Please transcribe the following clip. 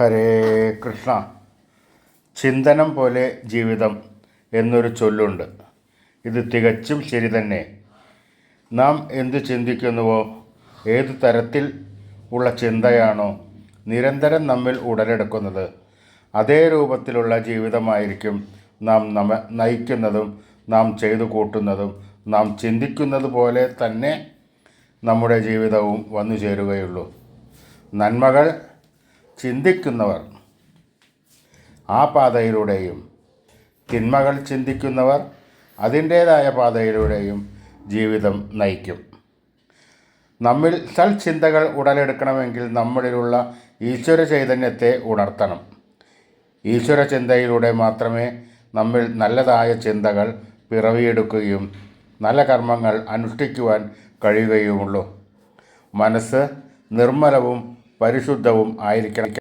ഹരേ കൃഷ്ണ. ചിന്തനം പോലെ ജീവിതം എന്നൊരു ചൊല്ലുണ്ട്. ഇത് തികച്ചും ശരി തന്നെ. നാം എന്ത് ചിന്തിക്കുന്നുവോ ഏത് തരത്തിൽ ഉള്ള ചിന്തയാണോ നിരന്തരം നമ്മിൽ ഉടലെടുക്കുന്നത്. അതേ രൂപത്തിലുള്ള ജീവിതമായിരിക്കും നാം നമ്മ നയിക്കുന്നതും നാം ചെയ്തു കൂട്ടുന്നതും നാം ചിന്തിക്കുന്നത് പോലെ തന്നെ നമ്മുടെ ജീവിതവും വന്നു ചേരുകയുള്ളൂ. നന്മകൾ ചിന്തിക്കുന്നവർ. ആ പാതയിലൂടെയും തിന്മകൾ ചിന്തിക്കുന്നവർ അതിന്റേതായ പാതയിലൂടെയും ജീവിതം നയിക്കും. നമ്മിൽ സൽചിന്തകൾ ഉടലെടുക്കണമെങ്കിൽ നമ്മളിലുള്ള ഈശ്വര ചൈതന്യത്തെ ഉണർത്തണം. ഈശ്വര ചിന്തയിലൂടെ മാത്രമേ നമ്മിൽ നല്ലതായ ചിന്തകൾ പിറവിയെടുക്കുകയും നല്ല കർമ്മങ്ങൾ അനുഷ്ഠിക്കുവാൻ കഴിയുകയുമുള്ളൂ. മനസ്സ് നിർമ്മലവും പരിശുദ്ധവും ആയിരിക്കണം.